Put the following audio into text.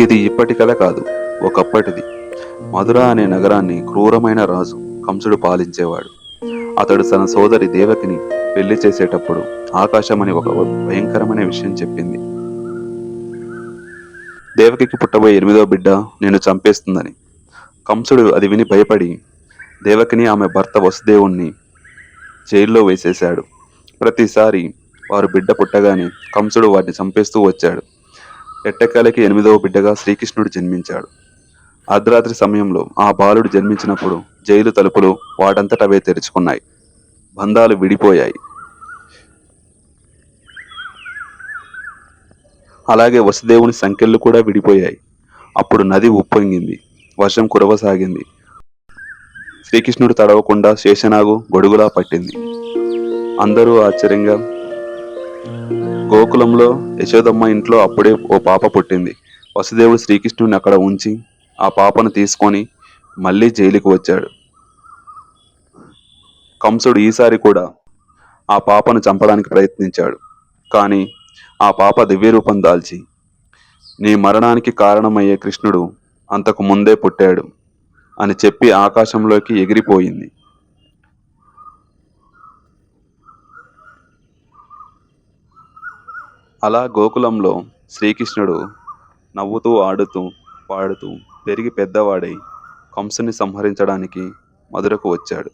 ఇది ఇప్పటి కథ కాదు ఒకప్పటిది. మధుర అనే నగరాన్ని క్రూరమైన రాజు కంసుడు పాలించేవాడు. అతడు తన సోదరి దేవకిని పెళ్ళి చేసేటప్పుడు ఆకాశం అని ఒక భయంకరమైన విషయం చెప్పింది. దేవకికి పుట్టబోయే ఎనిమిదో బిడ్డ నేను చంపేస్తుందని. కంసుడు అది విని భయపడి దేవకిని ఆమె భర్త వసుదేవుణ్ణి జైల్లో వేసేశాడు. ప్రతిసారి వారు బిడ్డ పుట్టగానే కంసుడు వారిని చంపేస్తూ వచ్చాడు. ఎట్టకాలకి ఎనిమిదవ బిడ్డగా శ్రీకృష్ణుడు జన్మించాడు. అర్ధరాత్రి సమయంలో ఆ బాలుడు జన్మించినప్పుడు జైలు తలుపులు వాటంతట అవే తెరుచుకున్నాయి. బంధాలు విడిపోయాయి. అలాగే వసుదేవుని సంఖ్యలు కూడా విడిపోయాయి. అప్పుడు నది ఉప్పొంగింది. వర్షం కురవసాగింది. శ్రీకృష్ణుడు తడవకుండా శేషనాగు గొడుగులా పట్టింది. అందరూ ఆశ్చర్యంగా గోకులంలో యశోదమ్మ ఇంట్లో అప్పుడే ఓ పాప పుట్టింది. వసుదేవుడు శ్రీకృష్ణుని అక్కడ ఉంచి ఆ పాపను తీసుకొని మళ్ళీ జైలుకి వచ్చాడు. కంసుడు ఈసారి కూడా ఆ పాపను చంపడానికి ప్రయత్నించాడు. కానీ ఆ పాప దివ్యరూపం దాల్చి నీ మరణానికి కారణమయ్యే కృష్ణుడు అంతకు ముందే పుట్టాడు అని చెప్పి ఆకాశంలోకి ఎగిరిపోయింది. అలా గోకులంలో శ్రీకృష్ణుడు నవ్వుతూ ఆడుతూ పాడుతూ పెరిగి పెద్దవాడై కంసుని సంహరించడానికి మధురకు వచ్చాడు.